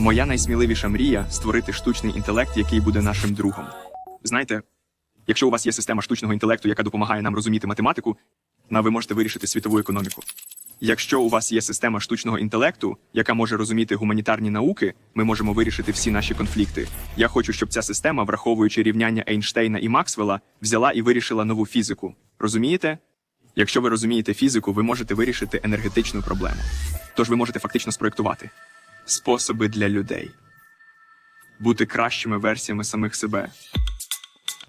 Моя найсміливіша мрія створити штучний інтелект, який буде нашим другом. Знаєте, якщо у вас є система штучного інтелекту, яка допомагає нам розуміти математику, на ви можете вирішити світову економіку. Якщо у вас є система штучного інтелекту, яка може розуміти гуманітарні науки, ми можемо вирішити всі наші конфлікти. Я хочу, щоб ця система, враховуючи рівняння Ейнштейна і Максвелла, взяла і вирішила нову фізику. Розумієте? Якщо ви розумієте фізику, ви можете вирішити енергетичну проблему. Тож ви можете фактично спроєктувати способи для людей бути кращими версіями самих себе.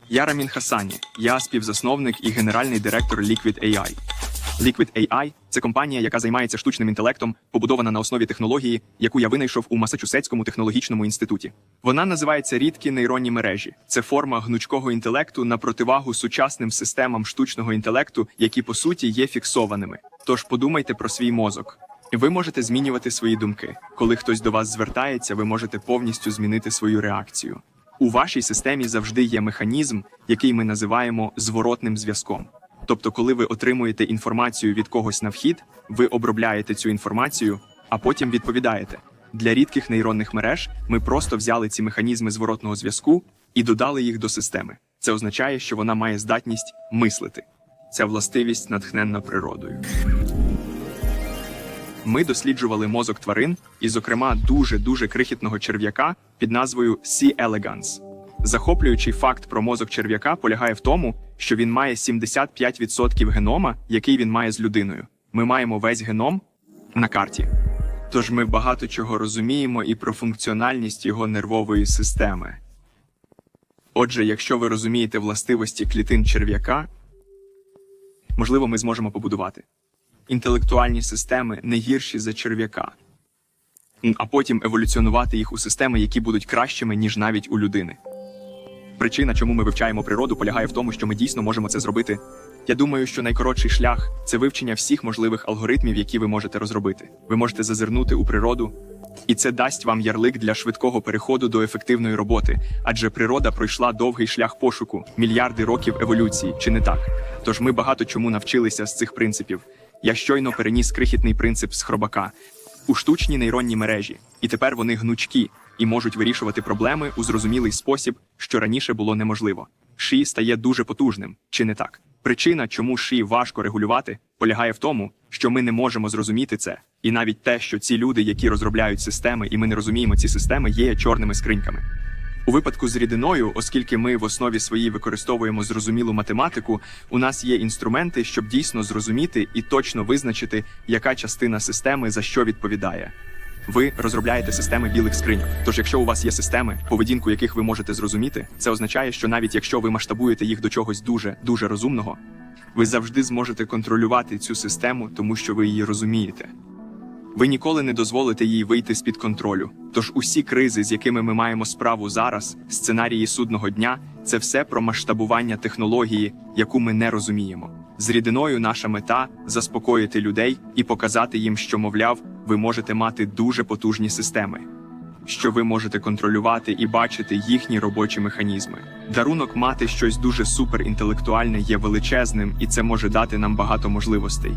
Я Рамін Хасані, я співзасновник і генеральний директор Liquid AI. Liquid AI – це компанія, яка займається штучним інтелектом, побудована на основі технології, яку я винайшов у Масачусетському технологічному інституті. Вона називається рідкі нейронні мережі. Це форма гнучкого інтелекту на противагу сучасним системам штучного інтелекту, які по суті є фіксованими. Тож подумайте про свій мозок. Ви можете змінювати свої думки. Коли хтось до вас звертається, ви можете повністю змінити свою реакцію. У вашій системі завжди є механізм, який ми називаємо зворотним зв'язком. Тобто, коли ви отримуєте інформацію від когось на вхід, ви обробляєте цю інформацію, а потім відповідаєте. Для рідких нейронних мереж ми просто взяли ці механізми зворотного зв'язку і додали їх до системи. Це означає, що вона має здатність мислити. Ця властивість натхненна природою. Ми досліджували мозок тварин, і, зокрема, дуже дуже крихітного черв'яка під назвою C. elegans. Захоплюючий факт про мозок черв'яка полягає в тому, що він має 75% генома, який він має з людиною. Ми маємо весь геном на карті. Тож ми багато чого розуміємо і про функціональність його нервової системи. Отже, якщо ви розумієте властивості клітин черв'яка, можливо, ми зможемо побудувати інтелектуальні системи не гірші за черв'яка, а потім еволюціонувати їх у системи, які будуть кращими, ніж навіть у людини. Причина, чому ми вивчаємо природу, полягає в тому, що ми дійсно можемо це зробити. Я думаю, що найкоротший шлях це вивчення всіх можливих алгоритмів, які ви можете розробити. Ви можете зазирнути у природу, і це дасть вам ярлик для швидкого переходу до ефективної роботи, адже природа пройшла довгий шлях пошуку, мільярди років еволюції, чи не так? Тож ми багато чому навчилися з цих принципів. Я щойно переніс крихітний принцип з хробака у штучні нейронні мережі, і тепер вони гнучкі і можуть вирішувати проблеми у зрозумілий спосіб, що раніше було неможливо. Ші стає дуже потужним, чи не так? Причина, чому ші важко регулювати, полягає в тому, що ми не можемо зрозуміти це, і навіть те, що ці люди, які розробляють системи, і ми не розуміємо ці системи, є чорними скриньками. У випадку з рідиною, оскільки ми в основі своїй використовуємо зрозумілу математику, у нас є інструменти, щоб дійсно зрозуміти і точно визначити, яка частина системи за що відповідає. Ви розробляєте системи білих скриньок. Тож, якщо у вас є системи, поведінку яких ви можете зрозуміти, це означає, що навіть якщо ви масштабуєте їх до чогось дуже дуже розумного, ви завжди зможете контролювати цю систему, тому що ви її розумієте. Ви ніколи не дозволите їй вийти з-під контролю. Тож усі кризи, з якими ми маємо справу зараз, сценарії судного дня, це все про масштабування технології, яку ми не розуміємо. З рідиною наша мета заспокоїти людей і показати їм, що, мовляв, ви можете мати дуже потужні системи, що ви можете контролювати і бачити їхні робочі механізми. Дарунок мати щось дуже суперінтелектуальне є величезним, і це може дати нам багато можливостей.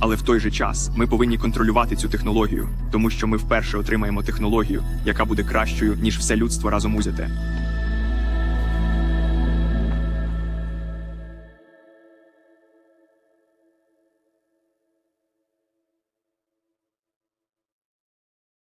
Але в той же час ми повинні контролювати цю технологію, тому що ми вперше отримаємо технологію, яка буде кращою ніж все людство разом узяте.